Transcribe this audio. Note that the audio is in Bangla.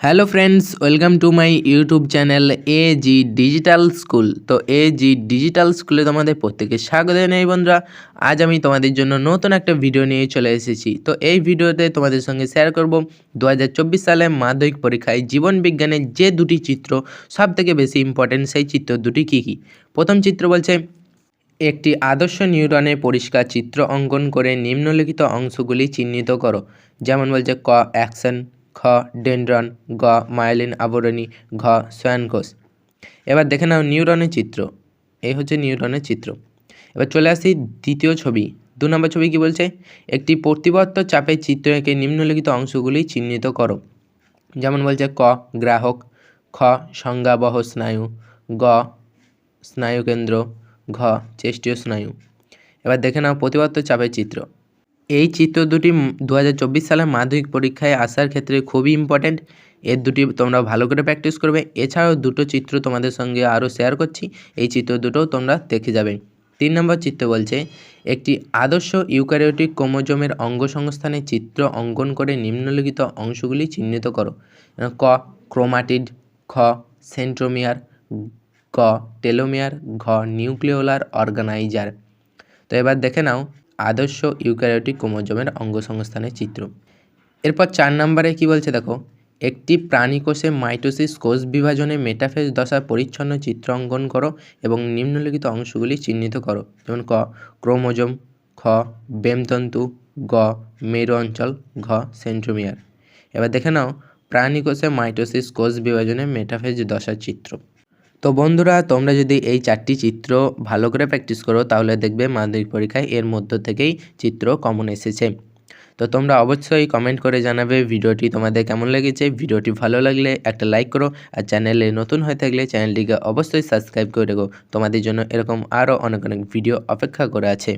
Hello friends welcome to my YouTube channel A G digital school তো এ জি ডিজিটাল স্কুলে তোমাদের প্রত্যেকে স্বাগত জানাই বন্ধুরা। আজ আমি তোমাদের জন্য নতুন একটা ভিডিও নিয়ে চলে এসেছি। তো এই ভিডিওতে তোমাদের সঙ্গে শেয়ার করব দু হাজার চব্বিশ সালে মাধ্যমিক পরীক্ষায় জীবন বিজ্ঞানের যে দুটি চিত্র সব থেকে বেশি ইম্পর্টেন্ট সেই চিত্র দুটি কী কী? প্রথম চিত্র বলছে, একটি আদর্শ নিউরনের পরিষ্কার চিত্র অঙ্কন করে নিম্নলিখিত অংশগুলি চিহ্নিত করো। যেমন বলছে ক অ্যাকশন খ ডেন্ড্রন, গ, মায়োলিন আবরণী, ঘ শ্বানকোষ এবার দেখে নাও নিউরনের চিত্র। এই হচ্ছে নিউরনের চিত্র। এবার চলে আসি দ্বিতীয় ছবি। দু নম্বর ছবি কি বলছে? একটি প্রতিবর্ত চাপের চিত্র এঁকে নিম্নলিখিত অংশগুলি চিহ্নিত করো। যেমন বলছে ক, গ্রাহক, খ, সংজ্ঞাবহ স্নায়ু, গ, স্নায়ুকেন্দ্র, ঘ, চেষ্টীয় স্নায়ু। এবার দেখে নাও প্রতিবর্ত চাপের চিত্র। এই চিত্র দুটি দু সালের মাধ্যমিক পরীক্ষায় আসার ক্ষেত্রে খুবই ইম্পর্ট্যান্ট এর দুটি তোমরা ভালো করে প্র্যাকটিস করবে। এছাড়াও দুটো চিত্র তোমাদের সঙ্গে আরও শেয়ার করছি। এই চিত্র দুটোও তোমরা দেখে যাবে। তিন নম্বর চিত্র বলছে, একটি আদর্শ ইউক্যারিওটিক ক্রোমোজোমের অঙ্গ সংস্থানের চিত্র অঙ্কন করে নিম্নলিখিত অংশগুলি চিহ্নিত করো। ক, ক্রোমাটিড, খ, সেন্ট্রোমিয়ার ক টেলোমিয়ার, ঘ, নিউক্লিওলার অর্গানাইজার। তো এবার দেখে নাও আদর্শ ইউক্যারিওটিক ক্রোমোজোমের অঙ্গসংস্থানের চিত্র। এরপর চার নম্বরে কি বলছে দেখো? একটি প্রাণীকোষে মাইটোসিস কোষ বিভাজনে মেটাফেজ দশা পরিচ্ছন্ন চিত্র অঙ্কন করো এবং নিম্নলিখিত অংশগুলি চিহ্নিত করো। যেমন ক, ক্রোমোজোম, খ, বেমতন্তু, গ, মেরু অঞ্চল, ঘ, সেন্ট্রোমিয়ার। এবার দেখে নাও, প্রাণীকোষে মাইটোসিস কোষ বিভাজনে মেটাফেজ দশার চিত্র। তো বন্ধুরা, তোমরা যদি এই চারটি চিত্র ভালো করে প্র্যাকটিস করো, তাহলে দেখবে মাধ্যমিক পরীক্ষায় এর মধ্য থেকেই চিত্র কমন এসেছে। তো তোমরা অবশ্যই কমেন্ট করে জানাবে ভিডিওটি তোমাদের কেমন লেগেছে। ভিডিওটি ভালো লাগলে একটা লাইক করো আর চ্যানেলে নতুন হয়ে থাকলে চ্যানেলটিকে অবশ্যই সাবস্ক্রাইব করে রেখো। তোমাদের জন্য এরকম আরও অনেক অনেক ভিডিও অপেক্ষা করে আছে।